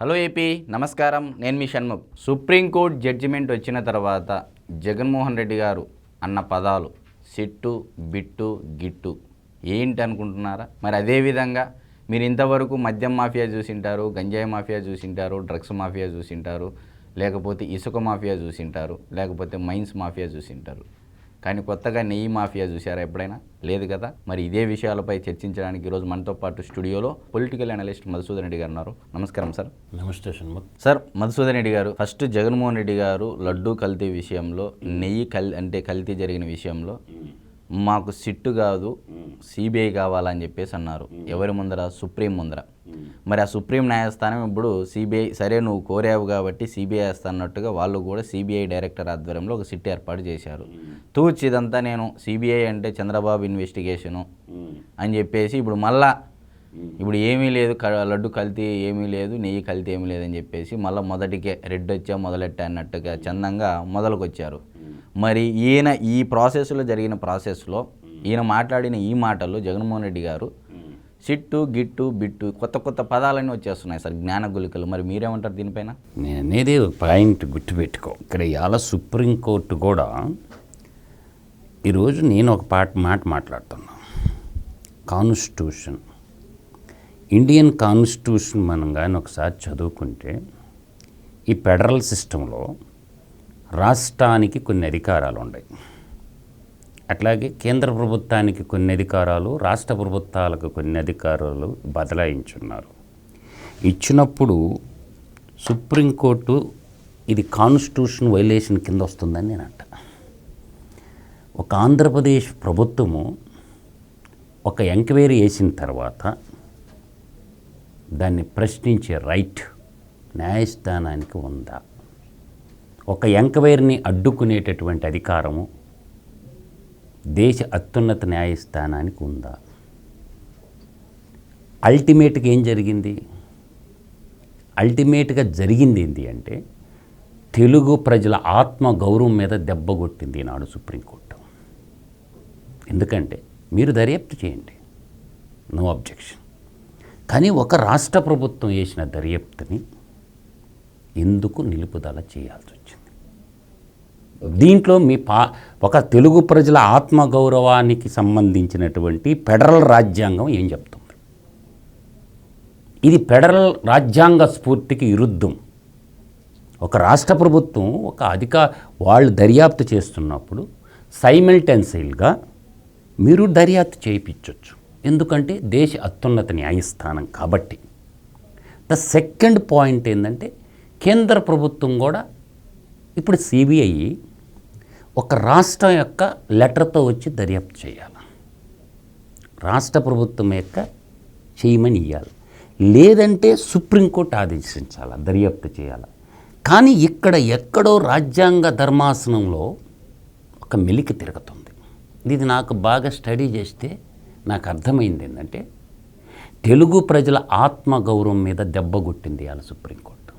Hello AP నమస్కారం. నేను మీ Shanmukh. Supreme court judgement వచ్చిన తర్వాత జగన్మోహన్ రెడ్డి గారు అన్న పదాలు సిట్టు బిట్టు గిట్టు ఏంటి అనుకుంటున్నారా? మరి అదేవిధంగా మీరు ఇంతవరకు మద్యం మాఫియా చూసింటారు గంజాయి మాఫియా చూసింటారు డ్రగ్స్ మాఫియా చూసింటారు లేకపోతే ఇసుక మాఫియా చూసింటారు లేకపోతే మైన్స్ మాఫియా చూసింటారు. కానీ కొత్తగా నెయ్యి మాఫియా చూసారా ఎప్పుడైనా? లేదు కదా? మరి ఇదే విషయాలపై చర్చించడానికి ఈరోజు మనతో పాటు స్టూడియోలో పొలిటికల్ అనలిస్ట్ మధుసూదన్ రెడ్డి గారు ఉన్నారు. నమస్కారం సార్. నమస్తే షణ్ముఖ్ సార్ మధుసూదన్ రెడ్డి గారు ఫస్ట్ జగన్మోహన్ రెడ్డి గారు లడ్డూ కల్తీ విషయంలో నెయ్యి కల్ అంటే కల్తీ జరిగిన విషయంలో మాకు సిట్టు కాదు సిబిఐ కావాలని చెప్పేసి అన్నారు. ఎవరి ముందర? సుప్రీం ముందర. మరి ఆ సుప్రీం న్యాయస్థానం ఇప్పుడు సిబిఐ సరే నువ్వు కోరావు కాబట్టి సిబిఐ అన్నట్టుగా వాళ్ళు కూడా సిబిఐ డైరెక్టర్ ఆధ్వర్యంలో ఒక సిట్ ఏర్పాటు చేశారు. తూచి ఇదంతా నేను సిబిఐ అంటే చంద్రబాబు ఇన్వెస్టిగేషను అని చెప్పేసి ఇప్పుడు మళ్ళా ఇప్పుడు ఏమీ లేదు క- లడ్డు కల్తీ ఏమీ లేదు నెయ్యి కల్తీ ఏమీ లేదని చెప్పేసి మళ్ళీ మొదటికే రెడ్ వచ్చా మొదలెట్టా అన్నట్టుగా చందంగా మొదలుకొచ్చారు. మరి ఈయన ఈ ప్రాసెస్లో జరిగిన ప్రాసెస్లో ఈయన మాట్లాడిన ఈ మాటలు జగన్మోహన్ రెడ్డి గారు సిట్టు గిట్టు బిట్టు కొత్త కొత్త పదాలన్నీ వచ్చేస్తున్నాయి సార్. జ్ఞాన గులికలు మరి మీరేమంటారు దీనిపైన? నేను అనేది ఒక పాయింట్ గుర్తుపెట్టుకో. ఇక్కడ ఇవాళ సుప్రీంకోర్టు కూడా ఈరోజు నేను ఒక పాట మాట మాట్లాడుతున్నా. కాన్స్టిట్యూషన్. ఇండియన్ కాన్స్టిట్యూషన్ మనం కానీ ఒకసారి చదువుకుంటే ఈ ఫెడరల్ సిస్టంలో రాష్ట్రానికి కొన్ని అధికారాలు ఉన్నాయి అట్లాగే కేంద్ర ప్రభుత్వానికి కొన్ని అధికారాలు రాష్ట్ర ప్రభుత్వాలకు కొన్ని అధికారాలు బదలాయించున్నారు. ఇచ్చినప్పుడు సుప్రీంకోర్టు ఇది కాన్స్టిట్యూషన్ వైలేషన్ కింద వస్తుందని నేను అంట. ఒక ఆంధ్రప్రదేశ్ ప్రభుత్వము ఒక ఎంక్వైరీ వేసిన తర్వాత దాన్ని ప్రశ్నించే రైట్ న్యాయస్థానానికి ఉందా? ఒక ఎంక్వైరీని అడ్డుకునేటటువంటి అధికారము దేశ అత్యున్నత న్యాయస్థానానికి ఉందా? అల్టిమేట్గా ఏం జరిగింది? అల్టిమేట్గా జరిగింది ఏంటి అంటే తెలుగు ప్రజల ఆత్మ గౌరవం మీద దెబ్బ కొట్టింది ఈనాడు సుప్రీంకోర్టు. ఎందుకంటే మీరు దర్యాప్తు చేయండి. No objection. కానీ ఒక రాష్ట్ర ప్రభుత్వం వేసిన దర్యాప్తుని ఎందుకు నిలుపుదల చేయాల్సి దీంట్లో మీ పా ఒక తెలుగు ప్రజల ఆత్మగౌరవానికి సంబంధించినటువంటి ఫెడరల్ రాజ్యాంగం ఏం చెప్తుంది? ఇది ఫెడరల్ రాజ్యాంగ స్ఫూర్తికి విరుద్ధం ఒక రాష్ట్ర ప్రభుత్వం ఒక అధిక వాళ్ళు దర్యాప్తు చేస్తున్నప్పుడు సైమిల్టెన్సైల్గా మీరు దర్యాప్తు చేయించవచ్చు ఎందుకంటే దేశ అత్యున్నత న్యాయస్థానం కాబట్టి. ద సెకండ్ పాయింట్ ఏంటంటే కేంద్ర ప్రభుత్వం కూడా ఇప్పుడు సిబిఐ ఒక రాష్ట్రం యొక్క లెటర్తో వచ్చి దర్యాప్తు చేయాలి? రాష్ట్ర ప్రభుత్వం యొక్క చేయమని ఇవ్వాలి లేదంటే సుప్రీంకోర్టు ఆదేశించాలి? దర్యాప్తు చేయాలి? కానీ ఇక్కడ ఎక్కడో రాజ్యాంగ ధర్మాసనంలో ఒక మెలికి తిరుగుతుంది. ఇది నాకు బాగా స్టడీ చేస్తే నాకు అర్థమైంది ఏంటంటే తెలుగు ప్రజల ఆత్మగౌరవం మీద దెబ్బ కొట్టింది ఇవాళ సుప్రీంకోర్టు.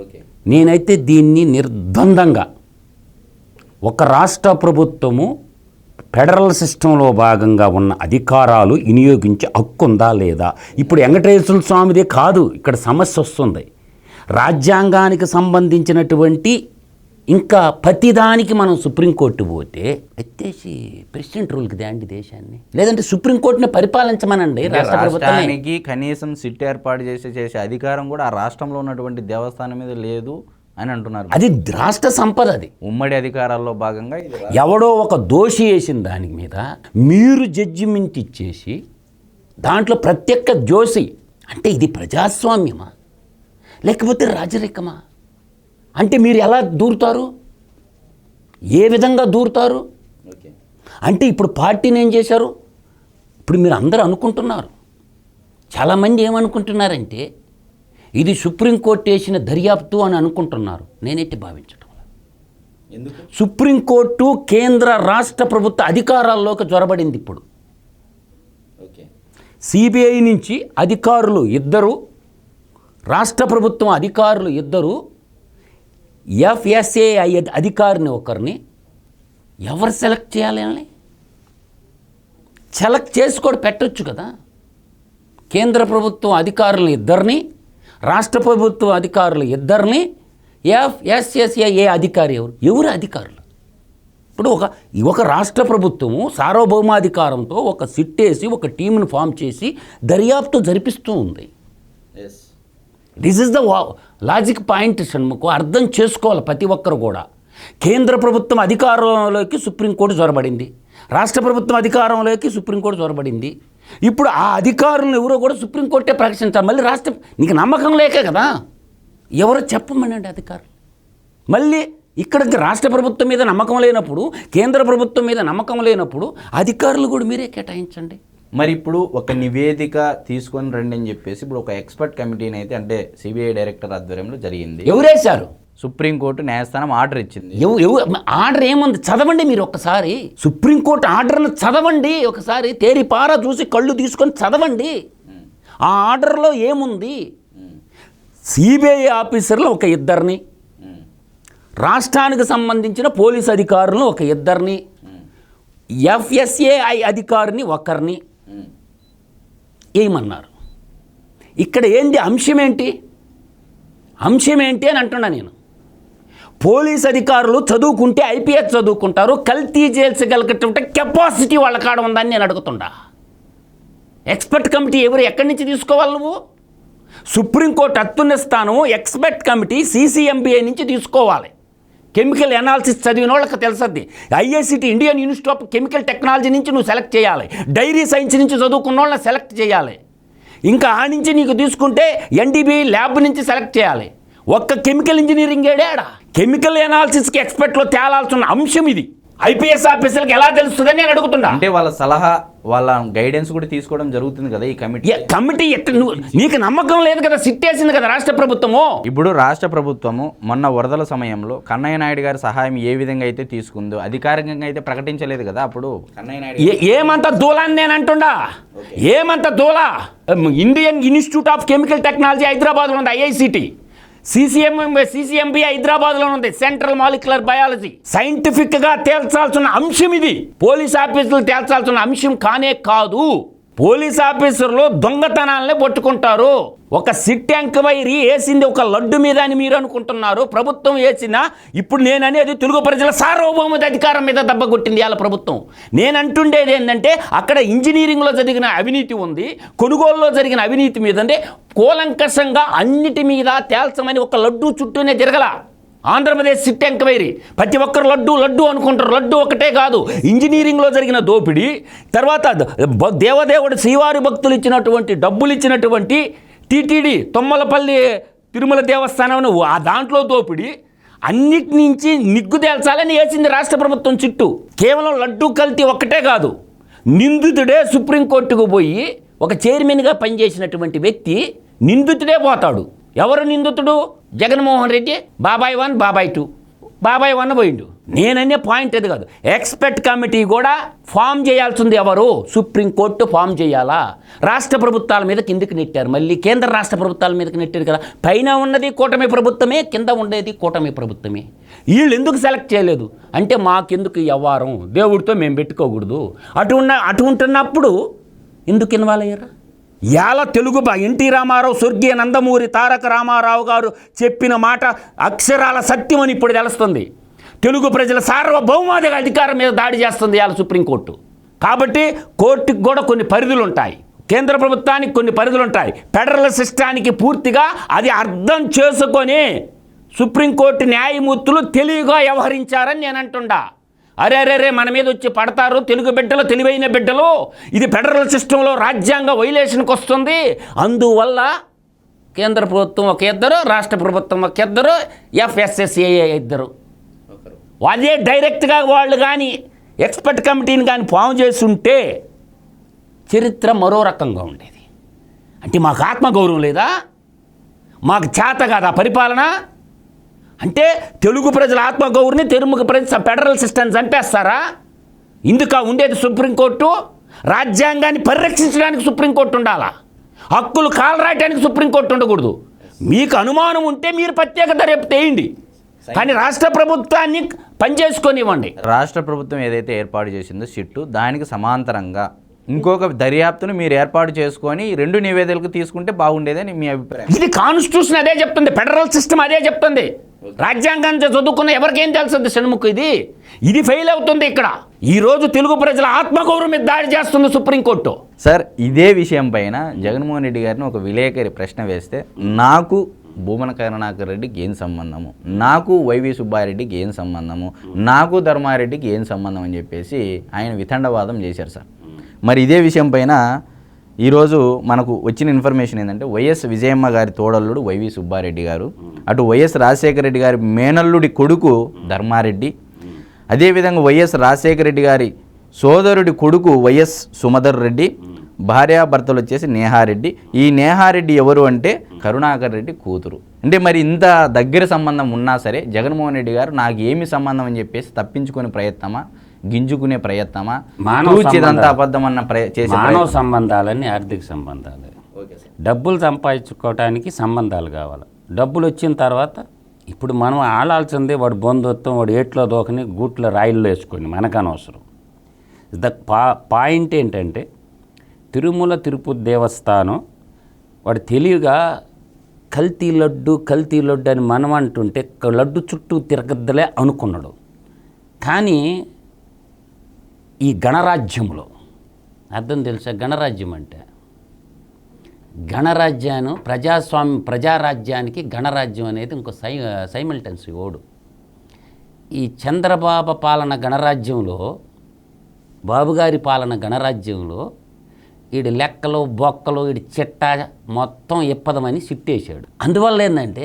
ఓకే. నేనైతే దీన్ని నిర్బంధంగా ఒక రాష్ట్ర ప్రభుత్వము ఫెడరల్ సిస్టంలో భాగంగా ఉన్న అధికారాలు వినియోగించే హక్కు ఉందా లేదా? ఇప్పుడు వెంకటేశ్వర స్వామిదే కాదు ఇక్కడ సమస్య వస్తుంది. రాజ్యాంగానికి సంబంధించినటువంటి ఇంకా ప్రతిదానికి మనం సుప్రీంకోర్టు పోతే ఎత్తేసి ప్రెసిడెంట్ రూల్కి దేండి దేశాన్ని. లేదంటే సుప్రీంకోర్టుని పరిపాలించమనండి రాష్ట్ర ప్రభుత్వాన్ని రాష్ట్రానికి కనీసం సిట్ ఏర్పాటు చేసి చేసే అధికారం కూడా ఆ రాష్ట్రంలో ఉన్నటువంటి దేవస్థానం మీద లేదు. అని అంటున్నారు. అది రాష్ట్ర సంపద అది. ఉమ్మడి అధికారాల్లో భాగంగా ఎవడో ఒక దోషి వేసిన దాని మీద మీరు జడ్జిమెంట్ ఇచ్చేసి దాంట్లో ప్రత్యేక జోసి అంటే ఇది ప్రజాస్వామ్యమా? లేకపోతే రాజరికమా? అంటే మీరు ఎలా దూరుతారు? ఏ విధంగా దూరుతారు? అంటే ఇప్పుడు పార్టీని ఏం చేశారు? ఇప్పుడు మీరు అందరూ అనుకుంటున్నారు. చాలామంది ఏమనుకుంటున్నారంటే ఇది సుప్రీంకోర్టు వేసిన దర్యాప్తు అని అనుకుంటున్నారు. నేనైతే భావించడం సుప్రీంకోర్టు కేంద్ర రాష్ట్ర ప్రభుత్వ అధికారాల్లోకి జొరబడింది ఇప్పుడు. ఓకే. సిబిఐ నుంచి అధికారులు ఇద్దరు రాష్ట్ర ప్రభుత్వం అధికారులు ఇద్దరు ఎఫ్ఎస్ఏఐ అధికారిని ఒకరిని ఎవరు సెలెక్ట్ చేయాలి వాళ్ళని? సెలెక్ట్ చేసి కూడా పెట్టొచ్చు కదా. కేంద్ర ప్రభుత్వం అధికారులు ఇద్దరిని రాష్ట్ర ప్రభుత్వ అధికారులు ఇద్దరిని ఎఫ్ఎస్ఎస్ఏ అధికారి ఎవరు? ఎవరు అధికారులు? ఇప్పుడు ఒక ఒక రాష్ట్ర ప్రభుత్వము సార్వభౌమాధికారంతో ఒక సిట్టేసి ఒక టీంను ఫామ్ చేసి దర్యాప్తు జరిపిస్తూ ఉంది. This is the logic point Shanmukham. అర్థం చేసుకోవాలి ప్రతి ఒక్కరు కూడా. కేంద్ర ప్రభుత్వం అధికారంలోకి సుప్రీంకోర్టు చొరబడింది రాష్ట్ర ప్రభుత్వం అధికారంలోకి సుప్రీంకోర్టు చొరబడింది ఇప్పుడు ఆ అధికారులను ఎవరో కూడా సుప్రీంకోర్టే ప్రకటించాలి మళ్ళీ రాష్ట్ర నీకు నమ్మకం లేకే కదా? ఎవరో చెప్పమనండి అధికారులు. మళ్ళీ ఇక్కడికి రాష్ట్ర ప్రభుత్వం మీద నమ్మకం లేనప్పుడు కేంద్ర ప్రభుత్వం మీద నమ్మకం లేనప్పుడు అధికారులు కూడా మీరే కేటాయించండి. మరి ఇప్పుడు ఒక నివేదిక తీసుకొని రండి అని చెప్పేసి ఇప్పుడు ఒక ఎక్స్పర్ట్ కమిటీని అయితే అంటే సిబిఐ డైరెక్టర్ ఆధ్వర్యంలో జరిగింది. ఎవరేశారు? సుప్రీంకోర్టు న్యాయస్థానం ఆర్డర్ ఇచ్చింది. ఆర్డర్ ఏముంది? చదవండి మీరు ఒక్కసారి. సుప్రీంకోర్టు ఆర్డర్ను చదవండి ఒకసారి. తేరిపారా చూసి కళ్ళు తీసుకొని చదవండి. ఆ ఆర్డర్లో ఏముంది? సిబిఐ ఆఫీసర్లు ఒక ఇద్దరిని రాష్ట్రానికి సంబంధించిన పోలీస్ అధికారులను ఒక ఇద్దరిని ఎఫ్ఎస్ఏఐ అధికారిని ఒకరిని ఏమన్నారు? ఇక్కడ ఏంటి అంశం ఏంటి? అంశం ఏంటి అని అంటున్నా నేను. పోలీస్ అధికారులు చదువుకుంటే ఐపీఎస్ చదువుకుంటారు కల్తీ చేల్చగలిగేటువంటి కెపాసిటీ వాళ్ళ కాడ ఉందని నేను అడుగుతుండా. ఎక్స్పర్ట్ కమిటీ ఎవరు ఎక్కడి నుంచి తీసుకోవాలి నువ్వు? సుప్రీంకోర్టు అత్తున్న స్థానం ఎక్స్పర్ట్ కమిటీ సీసీఎంబీఐ నుంచి తీసుకోవాలి. కెమికల్ ఎనాలిసిస్ చదివిన వాళ్ళకి తెలుసద్ది IICT Indian Institute of Chemical Technology నుంచి నువ్వు సెలెక్ట్ చేయాలి. డైరీ సైన్స్ నుంచి చదువుకున్న వాళ్ళని సెలెక్ట్ చేయాలి. ఇంకా ఆ నుంచి నీకు తీసుకుంటే ఎన్డీబీ ల్యాబ్ నుంచి సెలెక్ట్ చేయాలి. ఒక్క కెమికల్ ఇంజనీరింగ్ ఏడాడా? కెమికల్ ఎనాలిసిస్కి ఎక్స్పర్ట్లో తేలాల్సిన అంశం ఇది. ఐపీఎస్ ఆఫీసర్లకు ఎలా తెలుస్తుందని నేను అడుగుతున్నా. అంటే వాళ్ళ సలహా వాళ్ళ గైడెన్స్ కూడా తీసుకోవడం జరుగుతుంది కదా ఈ కమిటీ. కమిటీ నువ్వు నీకు నమ్మకం లేదు కదా సిట్టేసింది కదా రాష్ట్ర ప్రభుత్వము? ఇప్పుడు రాష్ట్ర ప్రభుత్వము మొన్న వరదల సమయంలో కన్నయ్య నాయుడు గారి సహాయం ఏ విధంగా అయితే తీసుకుందో అధికారికంగా అయితే ప్రకటించలేదు కదా అప్పుడు? కన్నయ్య నాయుడు ఏమంత దూలాన్ని నేను అంటుండా? ఏమంత దూలా? Indian Institute of Chemical Technology హైదరాబాద్లో ఉంది ఐఐసిటి. సీసీఎం సిసిఎంబి హైదరాబాద్లో ఉంది. Central molecular biology. సైంటిఫిక్గా తేల్చాల్సిన అంశం ఇది. పోలీస్ ఆఫీసులు తేల్చాల్సిన అంశం కానే కాదు. పోలీస్ ఆఫీసర్లు దొంగతనాలనే పట్టుకుంటారు. ఒక సిట్ ఎంక్వైరీ వేసింది ఒక లడ్డు మీద అని మీరు అనుకుంటున్నారు. ప్రభుత్వం వేసిన ఇప్పుడు నేను అనేది తెలుగు ప్రజల సార్వభౌమత అధికారం మీద దెబ్బ కొట్టింది ఇవాళ ప్రభుత్వం. నేను అంటుండేది ఏంటంటే అక్కడ ఇంజనీరింగ్లో జరిగిన అవినీతి ఉంది. కొనుగోలులో జరిగిన అవినీతి మీద అంటే కూలంకషంగా అన్నిటి మీద తేల్చమని ఒక లడ్డు చుట్టూనే తిరగల. ఆంధ్రప్రదేశ్ సిట్ ఎంక్వైరీ ప్రతి ఒక్కరు లడ్డు లడ్డు అనుకుంటారు. లడ్డు ఒకటే కాదు. ఇంజనీరింగ్లో జరిగిన దోపిడీ తర్వాత దేవదేవుడు శ్రీవారి భక్తులు ఇచ్చినటువంటి డబ్బులు ఇచ్చినటువంటి టీటీడీ తొమ్మలపల్లి తిరుమల దేవస్థానం ఆ దాంట్లో దోపిడీ అన్నిటి నుంచి నిగ్గుదేల్చాలని వేసింది రాష్ట్ర ప్రభుత్వం చుట్టూ. కేవలం లడ్డు కల్తీ ఒక్కటే కాదు. నిందితుడే సుప్రీంకోర్టుకు పోయి ఒక చైర్మన్గా పనిచేసినటువంటి వ్యక్తి నిందితుడే పోతాడు. ఎవరు నిందితుడు? జగన్మోహన్ రెడ్డి బాబాయ్ వన్ బాబాయ్ టూ. బాబాయ్ వన్ పోయిండు. నేననే పాయింట్ అది కాదు. ఎక్స్పర్ట్ కమిటీ కూడా ఫామ్ చేయాల్సింది ఎవరు? సుప్రీంకోర్టు ఫామ్ చేయాలా? రాష్ట్ర ప్రభుత్వాల మీద కిందికి నెట్టారు. మళ్ళీ కేంద్ర రాష్ట్ర ప్రభుత్వాల మీదకి నెట్టారు కదా. పైన ఉన్నది కూటమి ప్రభుత్వమే కింద ఉండేది కూటమి ప్రభుత్వమే. వీళ్ళు ఎందుకు సెలెక్ట్ చేయలేదు? అంటే మాకెందుకు ఈ వ్యవహారం? దేవుడితో మేము పెట్టుకోకూడదు. అటు ఉన్న అటు ఉంటున్నప్పుడు ఎందుకు ఇన్వాల్వ్ అయ్యారా? యాల తెలుగు బా ఎన్టీ రామారావు స్వర్గీయ నందమూరి తారక రామారావు గారు చెప్పిన మాట అక్షరాల సత్యమని ఇప్పుడు తెలుస్తుంది. తెలుగు ప్రజల సార్వభౌమాధిక అధికారం మీద దాడి చేస్తుంది ఇవాళ సుప్రీంకోర్టు. కాబట్టి కోర్టుకి కూడా కొన్ని పరిధులు ఉంటాయి కేంద్ర ప్రభుత్వానికి కొన్ని పరిధులు ఉంటాయి ఫెడరల్ సిస్టానికి పూర్తిగా అది అర్థం చేసుకొని సుప్రీంకోర్టు న్యాయమూర్తులు తెలివిగా వ్యవహరించారని నేను అంటుండా అరే అరే రే మన మీద వచ్చి పడతారు తెలుగు బిడ్డలు తెలివైన బిడ్డలు. ఇది ఫెడరల్ సిస్టంలో రాజ్యాంగ వైలేషన్కి వస్తుంది. అందువల్ల కేంద్ర ప్రభుత్వం ఒక ఇద్దరు రాష్ట్ర ప్రభుత్వం ఒక ఇద్దరు ఎఫ్ఎస్ఎస్ఏఏ ఇద్దరు. అదే డైరెక్ట్గా వాళ్ళు కానీ ఎక్స్పర్ట్ కమిటీని కానీ ఫామ్ చేస్తుంటే చరిత్ర మరో రకంగా ఉండేది. అంటే మాకు ఆత్మగౌరవం లేదా? మాకు చేత కాదా పరిపాలన? అంటే తెలుగు ప్రజల ఆత్మగౌరవని తెలుగు ప్రజల ఫెడరల్ సిస్టమ్ చంపేస్తారా? ఇందుక ఉండేది సుప్రీంకోర్టు? రాజ్యాంగాన్ని పరిరక్షించడానికి సుప్రీంకోర్టు ఉండాలా? హక్కులు కాలరాయటానికి సుప్రీంకోర్టు ఉండకూడదు. మీకు అనుమానం ఉంటే మీరు ప్రత్యేకత రేపు తేయండి. కానీ రాష్ట్ర ప్రభుత్వాన్ని పనిచేసుకొనివ్వండి. రాష్ట్ర ప్రభుత్వం ఏదైతే ఏర్పాటు చేసిందో సిట్టు దానికి సమాంతరంగా ఇంకొక దర్యాప్తును మీరు ఏర్పాటు చేసుకొని రెండు నివేదికలకు తీసుకుంటే బాగుండేదని మీ అభిప్రాయం. ఇది కాన్స్టిట్యూషన్ అదే చెప్తుంది ఫెడరల్ సిస్టమ్ అదే చెప్తుంది. రాజ్యాంగం చదువుకున్న ఎవరికేం తెలుస్తుంది షణ్ముఖ్ ఇది? ఇది ఫెయిల్ అవుతుంది ఇక్కడ. ఈరోజు తెలుగు ప్రజల ఆత్మగౌరవం మీద దాడి చేస్తుంది సుప్రీంకోర్టు. సార్ ఇదే విషయం పైన జగన్మోహన్ రెడ్డి గారిని ఒక విలేకరి ప్రశ్న వేస్తే నాకు భూమన కరుణాకర్ రెడ్డికి ఏం సంబంధము? నాకు వైవి సుబ్బారెడ్డికి ఏం సంబంధము? నాకు ధర్మారెడ్డికి ఏం సంబంధం? అని చెప్పేసి ఆయన వితండవాదం చేశారు సార్. మరి ఇదే విషయం పైన ఈరోజు మనకు వచ్చిన ఇన్ఫర్మేషన్ ఏంటంటే వైఎస్ విజయమ్మ గారి తోడల్లుడు వైవి సుబ్బారెడ్డి గారు. అటు వైఎస్ రాజశేఖర రెడ్డి గారి మేనల్లుడి కొడుకు ధర్మారెడ్డి. అదేవిధంగా వైఎస్ రాజశేఖర రెడ్డి గారి సోదరుడి కొడుకు వైఎస్ సుమధర్ రెడ్డి. భార్యాభర్తలు వచ్చేసి నేహారెడ్డి. ఈ నేహారెడ్డి ఎవరు అంటే కరుణాకర్ రెడ్డి కూతురు. అంటే మరి ఇంత దగ్గర సంబంధం ఉన్నా సరే జగన్మోహన్ రెడ్డి గారు నాకు ఏమి సంబంధం అని చెప్పేసి తప్పించుకునే ప్రయత్నమా? గింజుకునే ప్రయత్నమా? మానవ. అబద్ధం అన్న చేసే మానవ సంబంధాలని ఆర్థిక సంబంధాలు. Okay sir. డబ్బులు సంపాదించుకోవటానికి సంబంధాలు కావాలి. డబ్బులు వచ్చిన తర్వాత ఇప్పుడు మనం ఆడాల్సిందే వాడు బంధుత్వం వాడు ఏట్లో దోకని గూట్లో రాయిల్లో వేసుకొని మనకు అనవసరం. ద పా పాయింట్ ఏంటంటే తిరుమల తిరుపతి దేవస్థానం వాడు తెలివిగా కల్తీ లడ్డు కల్తీ లడ్డు అని మనం అంటుంటే లడ్డు చుట్టూ తిరగద్దలే అనుకున్నాడు. కానీ ఈ గణరాజ్యంలో అర్థం తెలుసా? గణరాజ్యం అంటే? గణరాజ్యాన్ని ప్రజాస్వామ్య ప్రజారాజ్యానికి గణరాజ్యం అనేది ఇంకో సై సైమల్టెన్సీ ఓడు ఈ చంద్రబాబు పాలన గణరాజ్యంలో బాబుగారి పాలన గణరాజ్యంలో వీడి లెక్కలు బొక్కలు వీడి చిట్ట మొత్తం ఇప్పదమని సిట్టేశాడు. అందువల్ల ఏంటంటే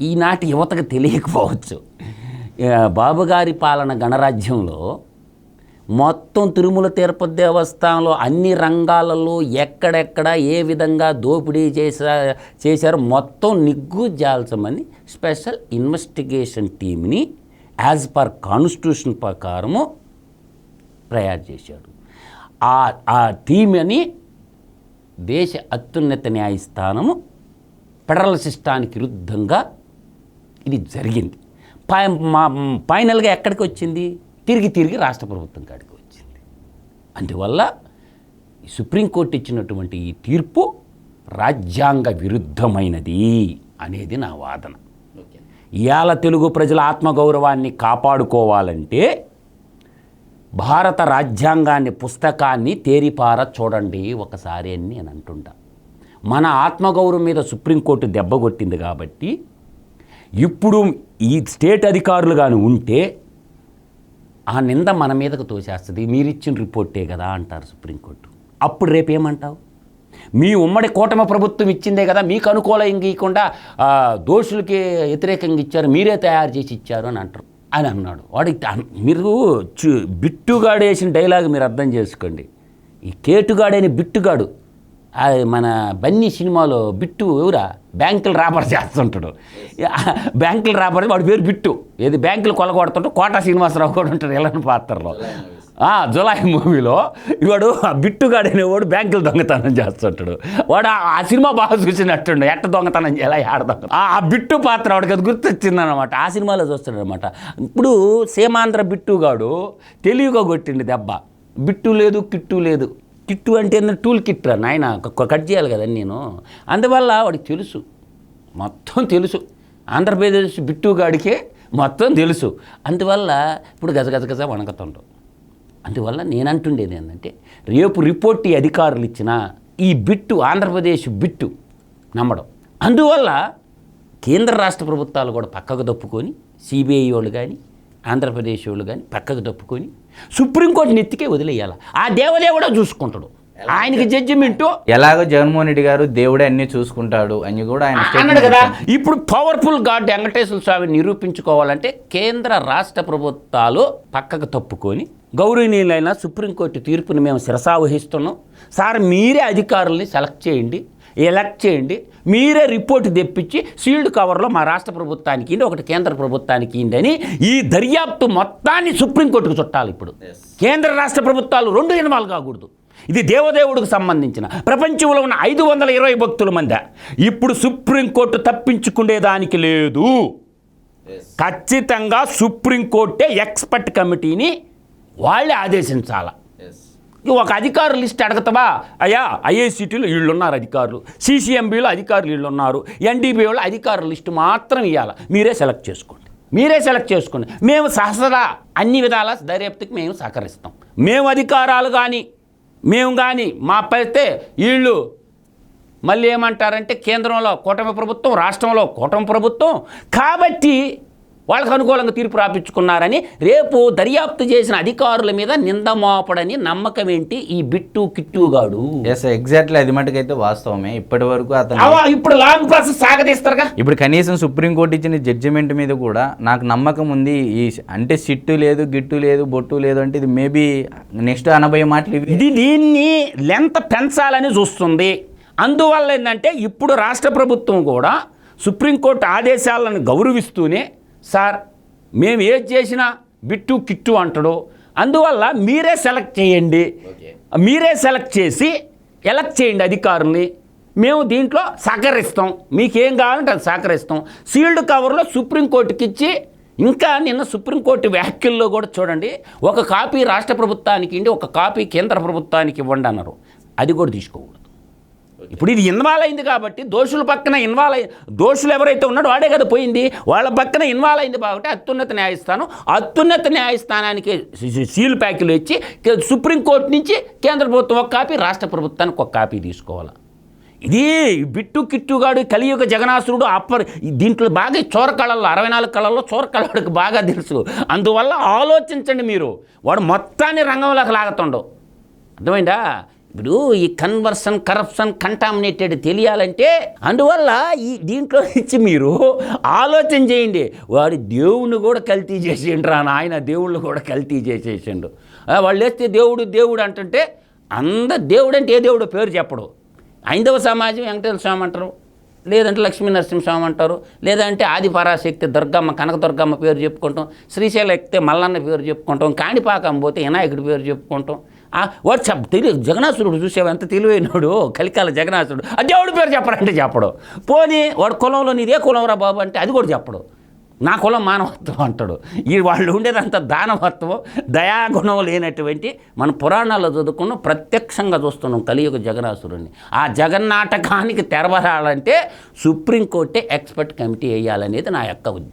ఈనాటి యువతకు తెలియకపోవచ్చు. బాబుగారి పాలన గణరాజ్యంలో మొత్తం తిరుమల తిరుపతి దేవస్థానంలో అన్ని రంగాలలో ఎక్కడెక్కడ ఏ విధంగా దోపిడీ చేసా చేశారో మొత్తం నిగ్గు జాల్చమని స్పెషల్ ఇన్వెస్టిగేషన్ టీమ్ని యాజ్ పర్ కాన్స్టిట్యూషన్ ప్రకారము తయారు చేశాడు. ఆ ఆ టీమ్ అని దేశ అత్యున్నత న్యాయస్థానము ఫెడరల్ సిస్టానికి విరుద్ధంగా ఇది జరిగింది. పై మా ఫైనల్గా ఎక్కడికి వచ్చింది? తిరిగి తిరిగి రాష్ట్ర ప్రభుత్వం కాడికి వచ్చింది. అందువల్ల సుప్రీంకోర్టు ఇచ్చినటువంటి ఈ తీర్పు రాజ్యాంగ విరుద్ధమైనది అనేది నా వాదన. ఇవాళ తెలుగు ప్రజల ఆత్మగౌరవాన్ని కాపాడుకోవాలంటే భారత రాజ్యాంగాన్ని పుస్తకాన్ని తేరిపార చూడండి ఒకసారి అని నేను అంటుంటా. మన ఆత్మగౌరవం మీద సుప్రీంకోర్టు దెబ్బ కొట్టింది కాబట్టి ఇప్పుడు ఈ స్టేట్ అధికారులు కానీ ఉంటే ఆ నింద మన మీదకు తోసేస్తుంది. మీరు ఇచ్చిన రిపోర్టే కదా అంటారు సుప్రీంకోర్టు. అప్పుడు రేపేమంటావు మీ ఉమ్మడి కూటమి ప్రభుత్వం ఇచ్చిందే కదా మీకు అనుకూలంగా ఇవ్వకుండా దోషులకి వ్యతిరేకంగా ఇచ్చారు మీరే తయారు చేసి ఇచ్చారు అని అంటారు. అని అన్నాడు. వాడికి మీరు చు- డైలాగ్ మీరు అర్థం చేసుకోండి. ఈ కేటుగాడైన బిట్టుగాడు మన బన్నీ సినిమాలో బిట్టు ఎవరా? బ్యాంకులు రాబర్ చేస్తుంటాడు. బ్యాంకులు రాబర్ వాడి పేరు బిట్టు. ఏది బ్యాంకులు కొలగొడుతుంటే కోటా శ్రీనివాసరావు కూడా ఉంటాడు ఎలాంటి పాత్రలో. ఆ, జులై మూవీలో వాడు ఆ బిట్టుగాడైన వాడు బ్యాంకులు దొంగతనం చేస్తుంటాడు. వాడు ఆ- సినిమా బాగా చూసినట్టుండు. ఎట్ట దొంగతనం ఎలా ఆడ దొంగ ఆ బిట్టు పాత్ర వాడికి అది గుర్తొచ్చింది అనమాట ఆ సినిమాలో చూస్తాడు అనమాట ఇప్పుడు సీమాంధ్ర బిట్టుగాడు తెలివిగా కొట్టిండు దెబ్బ. బిట్టు లేదు కిట్టు లేదు. కిట్టు అంటే టూల్ కిట్ రా నాయన. కట్ చేయాలి కదా నేను. అందువల్ల వాడికి తెలుసు. మొత్తం తెలుసు. ఆంధ్రప్రదేశ్ బిట్టుగాడికే మొత్తం తెలుసు. అందువల్ల ఇప్పుడు గజగజగజ గజ వణకతుంటాం అందువల్ల నేను అంటుండేది ఏంటంటే రేపు రిపోర్ట్ ఈ అధికారులు ఇచ్చిన ఈ బిట్టు ఆంధ్రప్రదేశ్ బిట్టు నమ్మడం. అందువల్ల కేంద్ర రాష్ట్ర ప్రభుత్వాలు కూడా పక్కకు తప్పుకొని సిబిఐ వాళ్ళు కానీ ఆంధ్రప్రదేశ్ వాళ్ళు కానీ పక్కకు తప్పుకొని సుప్రీంకోర్టు నెత్తికే వదిలేయాలి. ఆ దేవదేవుడే చూసుకుంటాడు. ఆయనకి జడ్జిమెంటు ఎలాగో జగన్మోహన్ రెడ్డి గారు దేవుడే అన్ని చూసుకుంటాడు అని కూడా ఆయన అన్నాడు కదా. ఇప్పుడు పవర్ఫుల్ గాడ్ వెంకటేశ్వర స్వామిని నిరూపించుకోవాలంటే కేంద్ర రాష్ట్ర ప్రభుత్వాలు పక్కకు తప్పుకొని గౌరవనీయులైన సుప్రీంకోర్టు తీర్పుని మేము శిరసావహిస్తున్నాం. సార్ మీరే అధికారుల్ని సెలెక్ట్ చేయండి. ఎలక్ట్ చేయండి. మీరే రిపోర్ట్ తెప్పించి సీల్డ్ కవర్లో మా రాష్ట్ర ప్రభుత్వానికి ఇండి ఒకటి కేంద్ర ప్రభుత్వానికి ఇండి అని ఈ దర్యాప్తు మొత్తాన్ని సుప్రీంకోర్టుకు చుట్టాలి ఇప్పుడు. కేంద్ర రాష్ట్ర ప్రభుత్వాలు రెండు ఇన్వాల్వ్ కాకూడదు. ఇది దేవదేవుడికి సంబంధించిన. ప్రపంచంలో ఉన్న ఐదు వందల ఇరవై భక్తుల మంది. ఇప్పుడు సుప్రీంకోర్టు తప్పించుకునేదానికి లేదు. ఖచ్చితంగా సుప్రీంకోర్టే ఎక్స్పర్ట్ కమిటీని వాళ్ళే ఆదేశించాల. ఒక అధికారుల లిస్ట్ అడగతావా? అయ్యా ఐఐసిటీలో వీళ్ళు ఉన్నారు అధికారులు. సిసిఎంబిలో అధికారులు వీళ్ళు ఉన్నారు ఎన్డీబీలో అధికారుల లిస్టు మాత్రం ఇవ్వాలి మీరే సెలెక్ట్ చేసుకోండి. మీరే సెలెక్ట్ చేసుకోండి. మేము సహసరా అన్ని విధాల దర్యాప్తుకి మేము సహకరిస్తాం. మేము అధికారాలు కానీ మేము కానీ మా పైతే వీళ్ళు మళ్ళీ ఏమంటారంటే కేంద్రంలో కూటమి ప్రభుత్వం రాష్ట్రంలో కూటమి ప్రభుత్వం. కాబట్టి వాళ్ళకు అనుకూలంగా తీర్పు రాపించుకున్నారని రేపు దర్యాప్తు చేసిన అధికారుల మీద నింద మోపడని నమ్మకం ఏంటి ఈ బిట్టు కిట్టుగాడు ఎస్ ఎగ్జాక్ట్లీ అది మటుకైతే వాస్తవమే. ఇప్పటి వరకు అతను ఇప్పుడు లాంగ్ ప్రాసెస్ సాగదీస్తారుగా ఇప్పుడు కనీసం సుప్రీంకోర్టు ఇచ్చిన జడ్జిమెంట్ మీద కూడా నాకు నమ్మకం ఉంది. ఈ అంటే సిట్టు లేదు గిట్టు లేదు బొట్టు లేదు అంటే ఇది మేబీ నెక్స్ట్ అనబోయే మాటలు ఇది దీన్ని లెంత్ పెంచాలని చూస్తుంది. అందువల్ల ఏంటంటే ఇప్పుడు రాష్ట్ర ప్రభుత్వం కూడా సుప్రీంకోర్టు ఆదేశాలను గౌరవిస్తూనే సార్ మేము ఏది చేసినా బిట్టు కిట్టు అంటాడు. అందువల్ల మీరే సెలెక్ట్ చేయండి. మీరే సెలెక్ట్ చేసి ఎలక్ట్ చేయండి అధికారుల్ని. మేము దీంట్లో సహకరిస్తాం. మీకేం కావాలంటే అది సహకరిస్తాం. సీల్డ్ కవర్లో సుప్రీంకోర్టుకి ఇచ్చి ఇంకా నిన్న సుప్రీంకోర్టు వ్యాఖ్యల్లో కూడా చూడండి ఒక కాపీ రాష్ట్ర ప్రభుత్వానికి ఇండి ఒక కాపీ కేంద్ర ప్రభుత్వానికి ఇవ్వండి అన్నారు. అది కూడా తీసుకోకూడదు. ఇప్పుడు ఇది ఇన్వాల్వ్ అయింది కాబట్టి దోషుల పక్కన ఇన్వాల్వ్ అయి దోషులు ఎవరైతే ఉన్నాడో వాడే కదా పోయింది. వాళ్ళ పక్కన ఇన్వాల్వ్ అయింది కాబట్టి అత్యున్నత న్యాయస్థానం అత్యున్నత న్యాయస్థానానికి సీల్ ప్యాకులు ఇచ్చి సుప్రీంకోర్టు నుంచి కేంద్ర ప్రభుత్వం ఒక కాపీ రాష్ట్ర ప్రభుత్వానికి ఒక కాపీ తీసుకోవాలి? ఇది బిట్టు కిట్టుగాడు కలియుగ జగనాసురుడు అప్పర్ దీంట్లో బాగా చోర కళల్లో అరవై నాలుగు కళల్లో చోర కళవాడికి బాగా తెలుసు. అందువల్ల ఆలోచించండి మీరు. వాడు మొత్తాన్ని రంగంలోకి లాగుతుండవు అర్థమైందా? ఇప్పుడు ఈ కన్వర్షన్ కరప్షన్ కంటామినేటెడ్ తెలియాలంటే అందువల్ల ఈ దీంట్లో నుంచి మీరు ఆలోచన చేయండి. వాడు దేవుణ్ణి కూడా కల్తీ చేసిండు రా ఆయన దేవుళ్ళు కూడా కల్తీ చేసేసిండు. వాళ్ళు వేస్తే దేవుడు దేవుడు అంటుంటే అంద దేవుడు అంటే ఏ దేవుడు పేరు చెప్పడు. హైందవ సమాజం వెంకటేశ్వర స్వామి అంటారు. లేదంటే లక్ష్మీ నరసింహస్వామి అంటారు. లేదంటే ఆది పరాశక్తి దుర్గమ్మ కనక దుర్గమ్మ పేరు చెప్పుకుంటాం. శ్రీశైలం ఎక్కితే మల్లన్న పేరు చెప్పుకుంటాం. కాణిపాకం పోతే వినాయకుడి పేరు చెప్పుకుంటాం. ఆ, వాడు తెలియదు జగనాసురుడు చూసావు ఎంత తెలివైనడు? కలికాల జగనాసురుడు ఆ దేవుడి పేరు చెప్పరంటే చెప్పడు. పోనీ వాడు కులంలో నీదే కులం రా బాబు అంటే అది కూడా చెప్పడు. నా కులం మానవత్వం అంటాడు. ఈ వాళ్ళు ఉండేదంత దానవత్వం దయాగుణం లేనటువంటి మన పురాణాల్లో చదువుకున్న ప్రత్యక్షంగా చూస్తున్నాం కలియుగ జగనాసురుణ్ణి ఆ జగన్నాటకానికి తెరవరాలంటే సుప్రీంకోర్టే ఎక్స్పర్ట్ కమిటీ వేయాలనేది నా యొక్క ఉద్దేశం.